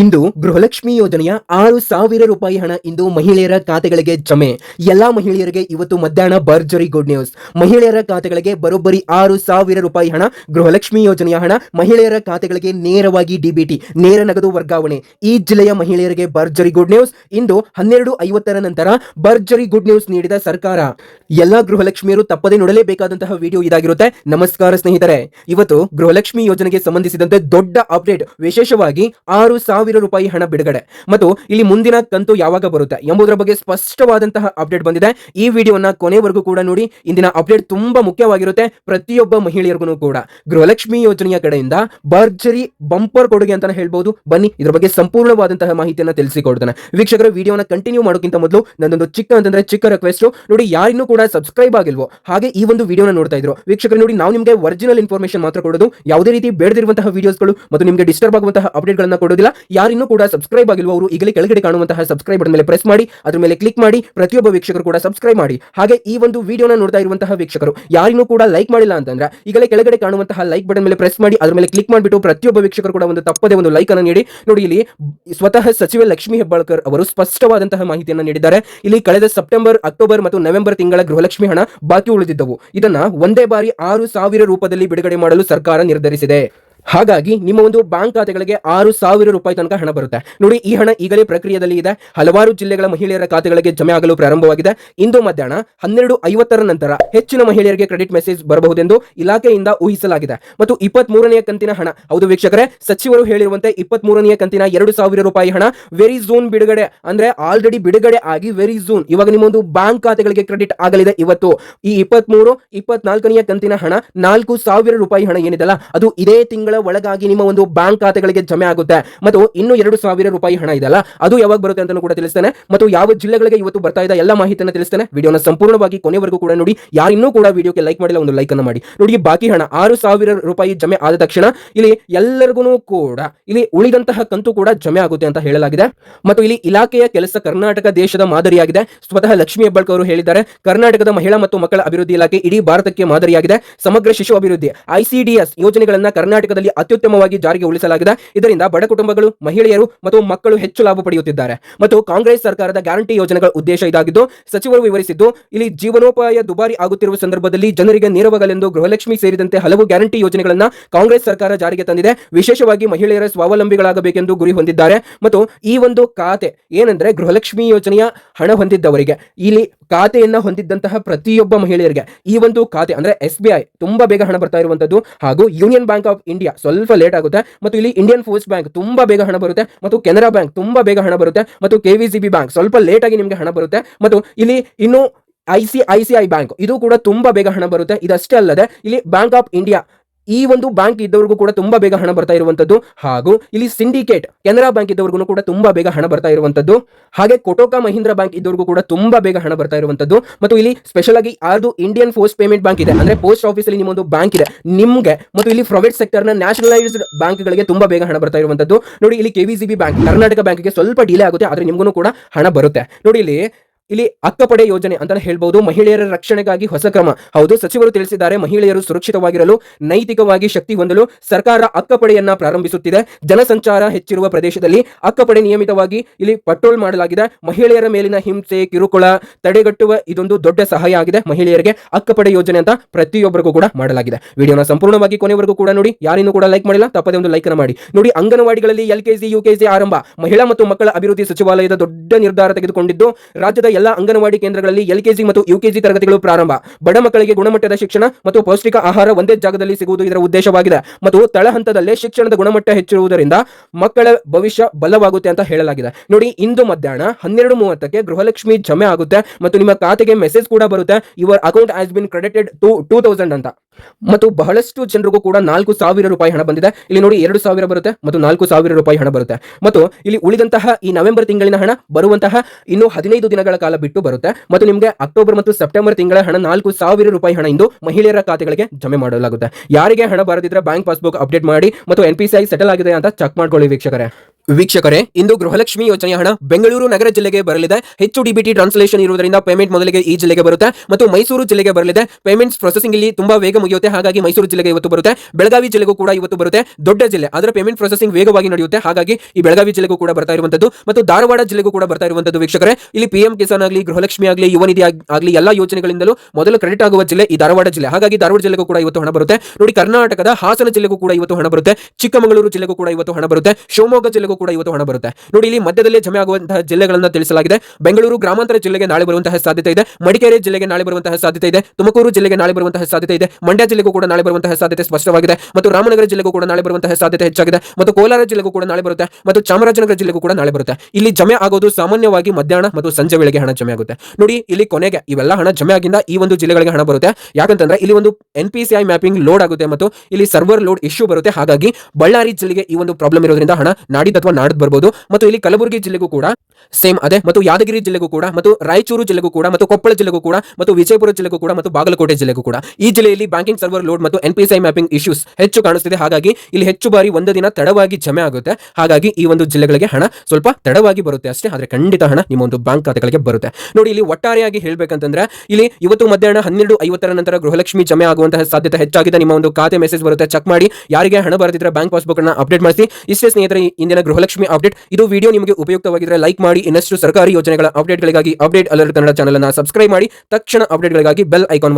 ಇಂದು ಗೃಹಲಕ್ಷ್ಮಿ ಯೋಜನೆಯ ಆರು ಸಾವಿರ ರೂಪಾಯಿ ಹಣ ಇಂದು ಮಹಿಳೆಯರ ಖಾತೆಗಳಿಗೆ ಜಮೆ. ಎಲ್ಲಾ ಮಹಿಳೆಯರಿಗೆ ಇವತ್ತು ಮಧ್ಯಾಹ್ನ ಭರ್ಜರಿ ಗುಡ್ ನ್ಯೂಸ್ ಮಹಿಳೆಯರ ಖಾತೆಗಳಿಗೆ ಬರೋಬ್ಬರಿ ಆರು ಸಾವಿರ ರೂಪಾಯಿ ಹಣ, ಗೃಹಲಕ್ಷ್ಮಿ ಯೋಜನೆಯ ಹಣ ಮಹಿಳೆಯರ ಖಾತೆಗಳಿಗೆ ನೇರವಾಗಿ ಡಿಬಿಟಿ ನೇರ ನಗದು ವರ್ಗಾವಣೆ. ಈ ಜಿಲ್ಲೆಯ ಮಹಿಳೆಯರಿಗೆ ಭರ್ಜರಿ ಗುಡ್ ನ್ಯೂಸ್ ಇಂದು ಹನ್ನೆರಡು ಐವತ್ತರ ನಂತರ ಭರ್ಜರಿ ಗುಡ್ ನ್ಯೂಸ್ ನೀಡಿದ ಸರ್ಕಾರ. ಎಲ್ಲಾ ಗೃಹಲಕ್ಷ್ಮಿಯರು ತಪ್ಪದೆ ನೋಡಲೇಬೇಕಾದಂತಹ ವಿಡಿಯೋ ಇದಾಗಿರುತ್ತೆ. ನಮಸ್ಕಾರ ಸ್ನೇಹಿತರೆ. ಇವತ್ತು ಗೃಹಲಕ್ಷ್ಮಿ ಯೋಜನೆಗೆ ಸಂಬಂಧಿಸಿದಂತೆ ದೊಡ್ಡ ಅಪ್ಡೇಟ್ ವಿಶೇಷವಾಗಿ ಆರು ಸಾವಿರ ರೂಪಾಯಿ ಹಣ ಬಿಡುಗಡೆ. ಮತ್ತು ಇಲ್ಲಿ ಮುಂದಿನ ಕಂತು ಯಾವಾಗ ಬರುತ್ತೆ ಎಂಬುದರ ಬಗ್ಗೆ ಸ್ಪಷ್ಟವಾದಂತಹ ಅಪ್ಡೇಟ್ ಬಂದಿದೆ. ಈ ವಿಡಿಯೋನ ಕೊನೆವರೆಗೂ ಕೂಡ ನೋಡಿ. ಇಂದಿನ ಅಪ್ಡೇಟ್ ತುಂಬಾ ಮುಖ್ಯವಾಗಿರುತ್ತೆ ಪ್ರತಿಯೊಬ್ಬ ಮಹಿಳೆಯರಿಗೂ ಕೂಡ. ಗೃಹಲಕ್ಷ್ಮಿ ಯೋಜನೆಯ ಕಡೆಯಿಂದ ಭರ್ಜರಿ ಬಂಪರ್ ಕೊಡುಗೆ ಅಂತಾನೆ ಹೇಳ್ಬಹುದು ಬನ್ನಿ, ಇದರ ಬಗ್ಗೆ ಸಂಪೂರ್ಣವಾದಂತಹ ಮಾಹಿತಿಯನ್ನು ತಿಳಿಸಿಕೊಡ್ತಾನೆ. ವೀಕ್ಷಕರ, ವಿಡಿಯೋನ ಕಂಟಿನ್ಯೂ ಮಾಡೋಕ್ಕಿಂತ ಮೊದಲು ನನ್ನೊಂದು ಚಿಕ್ಕ ಅಂತಂದ್ರೆ ಚಿಕ್ಕ ರಿಕ್ವೆಸ್ಟ್ ನೋಡಿ, ಯಾರಿನ್ನೂ ಕೂಡ ಸಬ್ಸ್ಕ್ರೈಬ್ ಆಗಿಲ್ವೋ, ಹಾಗೆ ಈ ಒಂದು ವಿಡಿಯೋನ ನೋಡ್ತಾ ಇದ್ರು. ವೀಕ್ಷಕರು, ನೋಡಿ, ನಾವು ನಿಮಗೆ ಒರಿಜಿನಲ್ ಇನ್ಫಾರ್ಮೇಶನ್ ಮಾತ್ರ ಕೊಡೋದು. ಯಾವುದೇ ರೀತಿ ಬೇಡದಿರುವಂತಹ ವಿಡಿಯೋಸ್ಗಳು ಮತ್ತು ನಿಮಗೆ ಡಿಸ್ಟರ್ಬ್ ಆಗುವಂತಹ ಅಪ್ಡೇಟ್ಗಳನ್ನ ಕೊಡೋದಿಲ್ಲ. ಯಾರಿನ್ನೂ ಕೂಡ ಸಬ್ಸ್ಕ್ರೈಬ್ ಆಗಿಲ್ವೋ ಅವರು ಈಗಲೇ ಕೆಳಗಡೆ ಕಾಣುವಂತಹ ಸಬ್ಸ್ಕ್ರೈಬ್ ಬಟನ್ ಮೇಲೆ ಪ್ರೆಸ್ ಮಾಡಿ, ಅದರ ಮೇಲೆ ಕ್ಲಿಕ್ ಮಾಡಿ, ಪ್ರತಿಯೊಬ್ಬ ವೀಕ್ಷಕರು ಕೂಡ ಸಬ್ಸ್ಕ್ರೈಬ್ ಮಾಡಿ. ಹಾಗೆ ಈ ಒಂದು ವಿಡಿಯೋನ ನೋಡ್ತಾ ಇರುವಂತಹ ವೀಕ್ಷಕರು, ಯಾರಿನ್ನೂ ಕೂಡ ಲೈಕ್ ಮಾಡಿಲ್ಲ ಅಂತಂದ್ರೆ ಈಗಲೇ ಕೆಳಗಡೆ ಕಾಣುವಂತಹ ಲೈಕ್ ಬಟನ್ ಮೇಲೆ ಪ್ರೆಸ್ ಮಾಡಿ, ಅದರ ಮೇಲೆ ಕ್ಲಿಕ್ ಮಾಡಿಬಿಟ್ಟು ಪ್ರತಿಯೊಬ್ಬ ವೀಕ್ಷಕರು ಕೂಡ ಒಂದು ತಪ್ಪದೇ ಒಂದು ಲೈಕ್ ಅನ್ನು ನೀಡಿ. ನೋಡಿ ಇಲ್ಲಿ ಸ್ವತಃ ಸಚಿವೆ ಲಕ್ಷ್ಮಿ ಹೆಬ್ಬಾಳ್ಕರ್ ಅವರು ಸ್ಪಷ್ಟವಾದಂತಹ ಮಾಹಿತಿಯನ್ನು ನೀಡಿದ್ದಾರೆ. ಇಲ್ಲಿ ಕಳೆದ ಸೆಪ್ಟೆಂಬರ್ ಅಕ್ಟೋಬರ್ ಮತ್ತು ನವೆಂಬರ್ ತಿಂಗಳ ಗೃಹಲಕ್ಷ್ಮಿ ಹಣ ಬಾಕಿ ಉಳಿದಿದ್ದವು. ಇದನ್ನ ಒಂದೇ ಬಾರಿ ಆರು ಸಾವಿರ ರೂಪದಲ್ಲಿ ಬಿಡುಗಡೆ ಮಾಡಲು ಸರ್ಕಾರ ನಿರ್ಧರಿಸಿದೆ. ಹಾಗಾಗಿ ನಿಮ್ಮ ಒಂದು ಬ್ಯಾಂಕ್ ಖಾತೆಗಳಿಗೆ ಆರು ಸಾವಿರ ರೂಪಾಯಿ ತನಕ ಹಣ ಬರುತ್ತೆ. ನೋಡಿ, ಈ ಹಣ ಈಗಲೇ ಪ್ರಕ್ರಿಯೆಯಲ್ಲಿ ಇದೆ. ಹಲವಾರು ಜಿಲ್ಲೆಗಳ ಮಹಿಳೆಯರ ಖಾತೆಗಳಿಗೆ ಜಮೆ ಆಗಲು ಪ್ರಾರಂಭವಾಗಿದೆ. ಇಂದು ಮಧ್ಯಾಹ್ನ ಹನ್ನೆರಡು ಐವತ್ತರ ನಂತರ ಹೆಚ್ಚಿನ ಮಹಿಳೆಯರಿಗೆ ಕ್ರೆಡಿಟ್ ಮೆಸೇಜ್ ಬರಬಹುದೆಂದು ಇಲಾಖೆಯಿಂದ ಊಹಿಸಲಾಗಿದೆ. ಮತ್ತು ಇಪ್ಪತ್ತ್ ಮೂರನೆಯ ಕಂತಿನ ಹಣ, ಹೌದು ವೀಕ್ಷಕರೇ, ಸಚಿವರು ಹೇಳಿರುವಂತೆ ಇಪ್ಪತ್ತ್ ಮೂರನೆಯ ಕಂತಿನ ಎರಡು ಸಾವಿರ ರೂಪಾಯಿ ಹಣ ವೆರಿ ಝೂನ್ ಬಿಡುಗಡೆ, ಅಂದ್ರೆ ಆಲ್ರೆಡಿ ಬಿಡುಗಡೆ ಆಗಿ ವೆರಿ ಝೂನ್ ಇವಾಗ ನಿಮ್ಮ ಒಂದು ಬ್ಯಾಂಕ್ ಖಾತೆಗಳಿಗೆ ಕ್ರೆಡಿಟ್ ಆಗಲಿದೆ ಇವತ್ತು. ಈ ಇಪ್ಪತ್ತ್ ಮೂರು ಇಪ್ಪತ್ನಾಲ್ಕನೆಯ ಕಂತಿನ ಹಣ ನಾಲ್ಕು ಸಾವಿರ ರೂಪಾಯಿ ಹಣ ಏನಿದೆಲ್ಲ ಅದು ಇದೇ ತಿಂಗಳ ಒಳಗಾಗಿ ನಿಮ್ಮ ಒಂದು ಬ್ಯಾಂಕ್ ಖಾತೆಗಳಿಗೆ ಜಮೆ ಆಗುತ್ತೆ. ಮತ್ತು ಇನ್ನು ಎರಡು ಸಾವಿರ ರೂಪಾಯಿ ಹಣ ಇದೆಲ್ಲ ಅದು ಯಾವಾಗ ಬರುತ್ತೆ ಅಂತ ಕೂಡ ತಿಳಿಸ್ತೇನೆ. ಮತ್ತು ಯಾವ ಜಿಲ್ಲೆಗಳಿಗೆ ಇವತ್ತು ಬರ್ತಾ ಇದೆ ಎಲ್ಲ ಮಾಹಿತಿಯನ್ನು ತಿಳಿಸ್ತೇನೆ. ವಿಡಿಯೋನ ಸಂಪೂರ್ಣವಾಗಿ ಕೊನೆವರೆಗೂ ಕೂಡ ನೋಡಿ. ಯಾರಿನ್ನೂ ಕೂಡ ವಿಡಿಯೋಕ್ಕೆ ಲೈಕ್ ಮಾಡಿಲ್ಲ, ಒಂದು ಲೈಕ್ ಅನ್ನು ಮಾಡಿ. ನೋಡಿ ಬಾಕಿ ಹಣ ಆರು ಸಾವಿರ ರೂಪಾಯಿ ಜಮೆ ಆದ ತಕ್ಷಣ ಇಲ್ಲಿ ಎಲ್ಲರಿಗೂ ಕೂಡ ಇಲ್ಲಿ ಉಳಿದಂತಹ ಕಂತು ಕೂಡ ಜಮೆ ಆಗುತ್ತೆ ಅಂತ ಹೇಳಲಾಗಿದೆ. ಮತ್ತು ಇಲ್ಲಿ ಇಲಾಖೆಯ ಕೆಲಸ ಕರ್ನಾಟಕ ದೇಶದ ಮಾದರಿಯಾಗಿದೆ. ಸ್ವತಃ ಲಕ್ಷ್ಮಿ ಹೆಬ್ಬಾಳ್ಕರ್ ಅವರು ಹೇಳಿದ್ದಾರೆ. ಕರ್ನಾಟಕದ ಮಹಿಳಾ ಮತ್ತು ಮಕ್ಕಳ ಅಭಿವೃದ್ಧಿ ಇಲಾಖೆ ಇಡೀ ಭಾರತಕ್ಕೆ ಮಾದರಿಯಾಗಿದೆ. ಸಮಗ್ರ ಶಿಶು ಅಭಿವೃದ್ಧಿ ಐಸಿಡಿಎಸ್ ಯೋಜನೆಗಳನ್ನ ಕರ್ನಾಟಕದಲ್ಲಿ ಅತ್ಯುತ್ತಮವಾಗಿ ಜಾರಿಗೆ ಉಳಿಸಲಾಗಿದೆ. ಇದರಿಂದ ಬಡ ಕುಟುಂಬಗಳು, ಮಹಿಳೆಯರು ಮತ್ತು ಮಕ್ಕಳು ಹೆಚ್ಚು ಲಾಭ ಪಡೆಯುತ್ತಿದ್ದಾರೆ. ಮತ್ತು ಕಾಂಗ್ರೆಸ್ ಸರ್ಕಾರದ ಗ್ಯಾರಂಟಿ ಯೋಜನೆಗಳ ಉದ್ದೇಶ ಇದಾಗಿದ್ದು, ಸಚಿವರು ವಿವರಿಸಿದ್ದು, ಇಲ್ಲಿ ಜೀವನೋಪಾಯ ದುಬಾರಿ ಆಗುತ್ತಿರುವ ಸಂದರ್ಭದಲ್ಲಿ ಜನರಿಗೆ ನೆರವಾಗಲೆಂದು ಗೃಹಲಕ್ಷ್ಮಿ ಸೇರಿದಂತೆ ಹಲವು ಗ್ಯಾರಂಟಿ ಯೋಜನೆಗಳನ್ನ ಕಾಂಗ್ರೆಸ್ ಸರ್ಕಾರ ಜಾರಿಗೆ ತಂದಿದೆ. ವಿಶೇಷವಾಗಿ ಮಹಿಳೆಯರ ಸ್ವಾವಲಂಬಿಗಳಾಗಬೇಕೆಂದು ಗುರಿ ಹೊಂದಿದ್ದಾರೆ. ಮತ್ತು ಈ ಒಂದು ಖಾತೆ ಏನಂದ್ರೆ ಗೃಹಲಕ್ಷ್ಮಿ ಯೋಜನೆಯ ಹಣ ಹೊಂದಿದ್ದವರಿಗೆ, ಇಲ್ಲಿ ಖಾತೆಯನ್ನ ಹೊಂದಿದ್ದಂತಹ ಪ್ರತಿಯೊಬ್ಬ ಮಹಿಳೆಯರಿಗೆ ಈ ಒಂದು ಖಾತೆ ಅಂದ್ರೆ ಎಸ್ ತುಂಬಾ ಬೇಗ ಹಣ ಬರ್ತಾ ಇರುವಂತದ್ದು. ಹಾಗೂ ಯೂನಿಯನ್ ಬ್ಯಾಂಕ್ ಆಫ್ ಇಂಡಿಯಾ ಸ್ವಲ್ಪ ಲೇಟ್ ಆಗುತ್ತೆ. ಮತ್ತು ಇಲ್ಲಿ ಇಂಡಿಯನ್ ಪೋಸ್ಟ್ ಬ್ಯಾಂಕ್ ತುಂಬಾ ಬೇಗ ಹಣ ಬರುತ್ತೆ. ಮತ್ತು ಕೆನರಾ ಬ್ಯಾಂಕ್ ತುಂಬಾ ಬೇಗ ಹಣ ಬರುತ್ತೆ. ಮತ್ತು ಕೆ ವಿ ಬಿ ಬ್ಯಾಂಕ್ ಸ್ವಲ್ಪ ಲೇಟ್ ಆಗಿ ನಿಮಗೆ ಹಣ ಬರುತ್ತೆ. ಮತ್ತು ಇಲ್ಲಿ ಇನ್ನು I C I C I bank ಇದು ಕೂಡ ತುಂಬಾ ಬೇಗ ಹಣ ಬರುತ್ತೆ. ಇದಷ್ಟೇ ಅಲ್ಲದೆ, ಇಲ್ಲಿ ಬ್ಯಾಂಕ್ ಆಫ್ ಇಂಡಿಯಾ ಈ ಒಂದು ಬ್ಯಾಂಕ್ ಇದ್ದವರಿಗೂ ಕೂಡ ತುಂಬಾ ಬೇಗ ಹಣ ಬರ್ತಾ ಇರುವಂತದ್ದು. ಹಾಗೂ ಇಲ್ಲಿ ಸಿಂಡಿಕೇಟ್, ಕೆನರಾ ಬ್ಯಾಂಕ್ ಇದ್ದವರಿಗೂ ಕೂಡ ತುಂಬಾ ಬೇಗ ಹಣ ಬರ್ತಾ ಇರುವಂತದ್ದು. ಹಾಗೆ ಕೊಟೋಕಾ ಮಹೀಂದ್ರ ಬ್ಯಾಂಕ್ ಇದ್ದವರಿಗೂ ಕೂಡ ತುಂಬಾ ಬೇಗ ಹಣ ಬರ್ತಾ ಇರುವಂತದ್ದು. ಮತ್ತು ಇಲ್ಲಿ ಸ್ಪೆಷಲ್ ಆಗಿ ಯಾರ್ದು ಇಂಡಿಯನ್ ಪೋಸ್ಟ್ ಪೇಮೆಂಟ್ ಬ್ಯಾಂಕ್ ಇದೆ. ಅಂದ್ರೆ ಪೋಸ್ಟ್ ಆಫೀಸ್ ಅಲ್ಲಿ ನಿಮ್ಮೊಂದು ಬ್ಯಾಂಕ್ ಇದೆ. ನಿಮ್ಗೆ ಮತ್ತು ಇಲ್ಲಿ ಪ್ರೈವೇಟ್ ಸೆಕ್ಟರ್ನ ನ್ಯಾಷನಲೈಸ್ಡ್ ಬ್ಯಾಂಕ್ಗಳಿಗೆ ತುಂಬಾ ಬೇಗ ಹಣ ಬರ್ತಾ ಇರುವಂತದ್ದು. ನೋಡಿ, ಇಲ್ಲಿ ಕೆವಿಸಿಬಿ ಬ್ಯಾಂಕ್ ಕರ್ನಾಟಕ ಬ್ಯಾಂಕ್ಗೆ ಸ್ವಲ್ಪ ಡಿಲೇ ಆಗುತ್ತೆ, ಆದ್ರೆ ನಿಮ್ಗೂ ಕೂಡ ಹಣ ಬರುತ್ತೆ. ನೋಡಿ, ಇಲ್ಲಿ ಇಲ್ಲಿ ಅಕ್ಕಪಡೆ ಯೋಜನೆ ಅಂತಾನೆ ಹೇಳ್ಬಹುದು ಮಹಿಳೆಯರ ರಕ್ಷಣೆಗಾಗಿ ಹೊಸ ಕ್ರಮ. ಹೌದು, ಸಚಿವರು ತಿಳಿಸಿದ್ದಾರೆ, ಮಹಿಳೆಯರು ಸುರಕ್ಷಿತವಾಗಿರಲು, ನೈತಿಕವಾಗಿ ಶಕ್ತಿ ಹೊಂದಲು ಸರ್ಕಾರ ಅಕ್ಕಪಡೆಯನ್ನ ಪ್ರಾರಂಭಿಸುತ್ತಿದೆ. ಜನಸಂಚಾರ ಹೆಚ್ಚಿರುವ ಪ್ರದೇಶದಲ್ಲಿ ಅಕ್ಕಪಡೆ ನಿಯಮಿತವಾಗಿ ಇಲ್ಲಿ ಪಟ್ರೋಲ್ ಮಾಡಲಾಗಿದೆ. ಮಹಿಳೆಯರ ಮೇಲಿನ ಹಿಂಸೆ, ಕಿರುಕುಳ ತಡೆಗಟ್ಟುವ ಇದೊಂದು ದೊಡ್ಡ ಸಹಾಯ ಆಗಿದೆ. ಮಹಿಳೆಯರಿಗೆ ಅಕ್ಕಪಡೆ ಯೋಜನೆ ಅಂತ ಪ್ರತಿಯೊಬ್ಬರಿಗೂ ಕೂಡ ಮಾಡಲಾಗಿದೆ. ವಿಡಿಯೋನ ಸಂಪೂರ್ಣವಾಗಿ ಕೊನೆವರೆಗೂ ಕೂಡ ನೋಡಿ. ಯಾರಿನ್ನೂ ಕೂಡ ಲೈಕ್ ಮಾಡಿಲ್ಲ. ತಪ್ಪದೇ ಒಂದು ಲೈಕ್ ಮಾಡಿ. ನೋಡಿ, ಅಂಗನವಾಡಿಗಳಲ್ಲಿ ಎಲ್ ಯುಕೆಜಿ ಆರಂಭ. ಮಹಿಳಾ ಮತ್ತು ಮಕ್ಕಳ ಅಭಿವೃದ್ಧಿ ಸಚಿವಾಲಯದ ದೊಡ್ಡ ನಿರ್ಧಾರ ತೆಗೆದುಕೊಂಡಿದ್ದು, ರಾಜ್ಯದ ಎಲ್ಲ ಅಂಗನವಾಡಿ ಕೇಂದ್ರಗಳಲ್ಲಿ ಎಲ್ಕೆಜಿ ಮತ್ತು ಯುಕೆಜಿ ತರಗತಿಗಳು ಪ್ರಾರಂಭ. ಬಡ ಮಕ್ಕಳಿಗೆ ಗುಣಮಟ್ಟದ ಶಿಕ್ಷಣ ಮತ್ತು ಪೌಷ್ಟಿಕ ಆಹಾರ ಒಂದೇ ಜಾಗದಲ್ಲಿ ಸಿಗುವುದು ಇದರ ಉದ್ದೇಶವಾಗಿದೆ ಮತ್ತು ತಳ ಹಂತದಲ್ಲೇ ಶಿಕ್ಷಣದ ಗುಣಮಟ್ಟ ಹೆಚ್ಚಿರುವುದರಿಂದ ಮಕ್ಕಳ ಭವಿಷ್ಯ ಬಲವಾಗುತ್ತೆ ಅಂತ ಹೇಳಲಾಗಿದೆ. ನೋಡಿ, ಇಂದು ಮಧ್ಯಾಹ್ನ ಹನ್ನೆರಡು ಮೂವತ್ತಕ್ಕೆ ಗೃಹಲಕ್ಷ್ಮಿ ಜಮೆ ಆಗುತ್ತೆ ಮತ್ತು ನಿಮ್ಮ ಖಾತೆಗೆ ಮೆಸೇಜ್ ಕೂಡ ಬರುತ್ತೆ. Your account has been credited to to ಅಂತ. ಮತ್ತು ಬಹಳಷ್ಟು ಜನರಿಗೂ ಕೂಡ ನಾಲ್ಕು ಸಾವಿರ ರೂಪಾಯಿ ಹಣ ಬಂದಿದೆ. ಇಲ್ಲಿ ನೋಡಿ ಎರಡು ಸಾವಿರ ಬರುತ್ತೆ ಮತ್ತು ನಾಲ್ಕು ಸಾವಿರ ರೂಪಾಯಿ ಹಣ ಬರುತ್ತೆ. ಮತ್ತು ಇಲ್ಲಿ ಉಳಿದಂತಹ ಈ ನವೆಂಬರ್ ತಿಂಗಳಿನ ಹಣ ಬರುವಂತಹ ಇನ್ನೂ ಹದಿನೈದು ದಿನಗಳ ಕಾಲ ಬಿಟ್ಟು ಬರುತ್ತೆ. ಮತ್ತು ನಿಮಗೆ ಅಕ್ಟೋಬರ್ ಮತ್ತು ಸೆಪ್ಟೆಂಬರ್ ತಿಂಗಳ ಹಣ ನಾಲ್ಕು ಸಾವಿರ ರೂಪಾಯಿ ಹಣ ಇಂದು ಮಹಿಳೆಯರ ಖಾತೆಗಳಿಗೆ ಜಮೆ ಮಾಡಲಾಗುತ್ತೆ. ಯಾರಿಗೆ ಹಣ ಬರದಿದ್ರೆ ಬ್ಯಾಂಕ್ ಪಾಸ್ಬುಕ್ ಅಪ್ಡೇಟ್ ಮಾಡಿ ಮತ್ತು ಎನ್ ಸೆಟಲ್ ಆಗಿದೆ ಅಂತ ಚೆಕ್ ಮಾಡ್ಕೊಳ್ಳಿ ವೀಕ್ಷಕರೇ. ವೀಕ್ಷಕರೇ, ಇಂದು ಗೃಹಲಕ್ಷ್ಮಿ ಯೋಜನೆಯ ಹಣ ಬೆಂಗಳೂರು ನಗರ ಜಿಲ್ಲೆಗೆ ಬರಲಿದೆ. ಹೆಚ್ಚು ಡಿಬಿಟಿ ಟ್ರಾನ್ಸ್ಲೇಷನ್ ಇರುವುದರಿಂದ ಪೇಮೆಂಟ್ ಮೊದಲಿಗೆ ಈ ಜಿಲ್ಲೆಗೆ ಬರುತ್ತೆ. ಮತ್ತು ಮೈಸೂರು ಜಿಲ್ಲೆಗೆ ಬರಲಿದೆ. ಪೇಮೆಂಟ್ಸ್ ಪ್ರೊಸೆಸಿಂಗ್ ಇಲ್ಲಿ ತುಂಬಾ ವೇಗ ಮುಗಿಯುತ್ತೆ. ಹಾಗಾಗಿ ಮೈಸೂರು ಜಿಲ್ಲೆಗೆ ಇವತ್ತು ಬರುತ್ತೆ. ಬೆಳಗಾವಿ ಜಿಲ್ಲೆಗೂ ಕೂಡ ಇವತ್ತು ಬರುತ್ತೆ. ದೊಡ್ಡ ಜಿಲ್ಲೆ ಅದರ ಪೇಮೆಂಟ್ ಪ್ರೊಸೆಸಿಂಗ್ ವೇಗವಾಗಿ ನಡೆಯುತ್ತೆ. ಹಾಗಾಗಿ ಈ ಬೆಳಗಾವಿ ಜಿಲ್ಲೆಗೂ ಕೂಡ ಬರ್ತಾ ಇರುವಂತದ್ದು ಮತ್ತು ಧಾರವಾಡ ಜಿಲ್ಲೆಗೂ ಕೂಡ ಬರ್ತಾ ಇರುವಂತದ್ದು ವೀಕ್ಷಕರೇ. ಇಲ್ಲಿ ಪಿಎಂ ಕಿಸಾನ್ ಆಗಲಿ, ಗೃಹಲಕ್ಷ್ಮಿ ಆಗಲಿ, ಯುವ ನಿಧಿ ಆಗಲಿ ಆಗ್ಲಿ ಎಲ್ಲಾ ಯೋಜನೆಗಳಿಂದಲೂ ಮೊದಲು ಕ್ರೆಡಿಟ್ ಆಗುವ ಜಿಲ್ಲೆ ಈ ಧಾರವಾಡ ಜಿಲ್ಲೆ. ಹಾಗಾಗಿ ಧಾರವಾಡ ಜಿಲ್ಲೆಗೂ ಕೂಡ ಇವತ್ತು ಹಣ ಬರುತ್ತೆ. ನೋಡಿ ಕರ್ನಾಟಕದ ಹಾಸನ ಜಿಲ್ಲೆಗೂ ಕೂಡ ಇವತ್ತು ಹಣ ಬರುತ್ತೆ. ಚಿಕ್ಕಮಗಳೂರು ಜಿಲ್ಲೆಗೂ ಕೂಡ ಇವತ್ತು ಹಣ ಬರುತ್ತೆ. ಶಿವಮೊಗ್ಗ ಜಿಲ್ಲೆಗೂ ಕೂಡ ಇವತ್ತು ಹಣ ಬರುತ್ತೆ. ನೋಡಿ ಇಲ್ಲಿ ಮಧ್ಯದಲ್ಲಿ ಜಮೆ ಆಗುವಂತಹ ಜಿಲ್ಲೆಗಳನ್ನು ತಿಳಿಸಲಾಗಿದೆ. ಬೆಂಗಳೂರು ಗ್ರಾಮಾಂತರ ಜಿಲ್ಲೆಗೆ ನಾಳೆ ಬರುವಂತಹ ಸಾಧ್ಯತೆ ಇದೆ. ಮಡಿಕೇರಿ ಜಿಲ್ಲೆಗೆ ನಾಳೆ ಬರುವಂತಹ ಸಾಧ್ಯತೆ ಇದೆ. ತುಮಕೂರು ಜಿಲ್ಲೆಗೆ ನಾಳೆ ಬರುವಂತಹ ಸಾಧ್ಯತೆ ಇದೆ. ಮಂಡ್ಯ ಜಿಲ್ಲೆಗೂ ಕೂಡ ನಾಳೆ ಬರುವಂತಹ ಸಾಧ್ಯತೆ ಸ್ಪಷ್ಟವಾಗಿದೆ. ಮತ್ತು ರಾಮನಗರ ಜಿಲ್ಲೆಗೂ ಕೂಡ ನಾಳೆ ಬರುವಂತಹ ಸಾಧ್ಯತೆ ಹೆಚ್ಚಾಗಿದೆ. ಮತ್ತು ಕೋಲಾರ ಜಿಲ್ಲೆಗೂ ಕೂಡ ನಾಳೆ ಬರುತ್ತೆ. ಮತ್ತು ಚಾಮರಾಜನಗರ ಜಿಲ್ಲೆಗೂ ಕೂಡ ನಾಳೆ ಬರುತ್ತೆ. ಇಲ್ಲಿ ಜಮೆ ಆಗೋದು ಸಾಮಾನ್ಯವಾಗಿ ಮಧ್ಯಾಹ್ನ ಮತ್ತು ಸಂಜೆ ವೇಳೆಗೆ ಹಣ ಜಮೆ ಆಗುತ್ತೆ. ನೋಡಿ, ಇಲ್ಲಿ ಕೊನೆಗೆ ಇವೆಲ್ಲ ಹಣ ಜಮೆ ಆಗಿಂದ ಈ ಒಂದು ಜಿಲ್ಲೆಗಳಿಗೆ ಹಣ ಬರುತ್ತೆ. ಯಾಕಂತಂದ್ರೆ ಇಲ್ಲಿ ಒಂದು N P I mapping load ಆಗುತ್ತೆ ಮತ್ತು ಇಲ್ಲಿ ಸರ್ವರ್ ಲೋಡ್ ಇಶ್ಯೂ ಬರುತ್ತೆ. ಹಾಗಾಗಿ ಬಳ್ಳಾರಿ ಜಿಲ್ಲೆಗೆ ಈ ಒಂದು ಪ್ರಾಬ್ಲಮ್ ಇರೋದ್ರಿಂದ ಹಣ ನಾಡಿದ್ದು ಅಥವಾ ನಾಡಿದ್ದು ಬರ್ಬೋದು. ಮತ್ತು ಇಲ್ಲಿ ಕಲಬುರಗಿ ಜಿಲ್ಲೆಗೂ ಕೂಡ ಸೇಮ್ ಅದೇ. ಮತ್ತು ಯಾದಗಿರಿ ಜಿಲ್ಲೆಗೂ ಕೂಡ, ಮತ್ತು ರಾಯಚೂರು ಜಿಲ್ಲೆಗೂ ಕೂಡ, ಮತ್ತು ಕೊಪ್ಪಳ ಜಿಲ್ಲೆಗೂ ಕೂಡ, ಮತ್ತು ವಿಜಯಪುರ ಜಿಲ್ಲೆಗೂ ಕೂಡ, ಮತ್ತು ಬಾಗಲಕೋಟೆ ಜಿಲ್ಲೆಗೂ ಕೂಡ ಈ ಜಿಲ್ಲೆಯಲ್ಲಿ ಸರ್ವರ್ ಲೋಡ್ ಮತ್ತು ಎನ್ ಪಿ ಮ್ಯಾಪಿಂಗ್ ಇಶ್ಯೂಸ್ ಹೆಚ್ಚು ಕಾಣಿಸ್ತಿದೆ. ಹಾಗಾಗಿ ಇಲ್ಲಿ ಹೆಚ್ಚು ಬಾರಿ ಒಂದು ದಿನ ತಡವಾಗಿ ಜಮೆ ಆಗುತ್ತೆ. ಹಾಗಾಗಿ ಈ ಒಂದು ಜಿಲ್ಲೆಗಳಿಗೆ ಹಣ ಸ್ವಲ್ಪ ತಡವಾಗಿ ಬರುತ್ತೆ ಅಷ್ಟೇ. ಆದರೆ ಖಂಡಿತ ಹಣ ನಿಮ್ಮ ಒಂದು ಬ್ಯಾಂಕ್ ಖಾತೆಗಳಿಗೆ ಬರುತ್ತೆ. ನೋಡಿ, ಇಲ್ಲಿ ಒಟ್ಟಾರೆಯಾಗಿ ಹೇಳ್ಬೇಕಂತಂದ್ರೆ ಇಲ್ಲಿ ಇವತ್ತು ಮಧ್ಯಾಹ್ನ ಹನ್ನೆರಡು ಐವತ್ತರ ನಂತರ ಗೃಹಲಕ್ಷ್ಮಿ ಜಮೆ ಆಗುವಂತಹ ಸಾಧ್ಯತೆ ಹೆಚ್ಚಾಗಿದೆ. ನಿಮ್ಮ ಒಂದು ಖಾತೆ ಮೆಸೇಜ್ ಬರುತ್ತೆ. ಚೆಕ್ ಮಾಡಿ. ಯಾರಿಗೆ ಹಣ ಬರೆದಿದ್ರೆ ಬ್ಯಾಂಕ್ ಪಾಸ್ಬುಕ್ ಅನ್ನ ಅಪ್ಡೇಟ್ ಮಾಡಿಸಿ. ಇಷ್ಟೇ ಸ್ನೇಹಿತರೆ ಇಂದಿನ ಗೃಹಲಕ್ಷ್ಮಿ ಅಪ್ಡೇಟ್ ಇದು ವಿಡಿಯೋ ನಿಮಗೆ ಉಪಯುಕ್ತವಾಗಿದ್ರೆ ಲೈಕ್ ಮಾಡಿ. ಇನ್ನಷ್ಟು ಸರ್ಕಾರಿ ಯೋಜನೆಗಳ ಅಪ್ಡೇಟ್ಗಳಿಗಾಗಿ ಅಪ್ಡೇಟ್ ಅಲರ್ಟ್ ಕನ್ನಡ ಚಾನಲ್ ಅನ್ನು ಸಬ್ಸ್ಕ್ರೈಬ್ ಮಾಡಿ. ತಕ್ಷಣ ಅಪ್ಡೇಟ್ಗಳಿಗಾಗಿ ಬೆಲ್ ಐಕಾನ್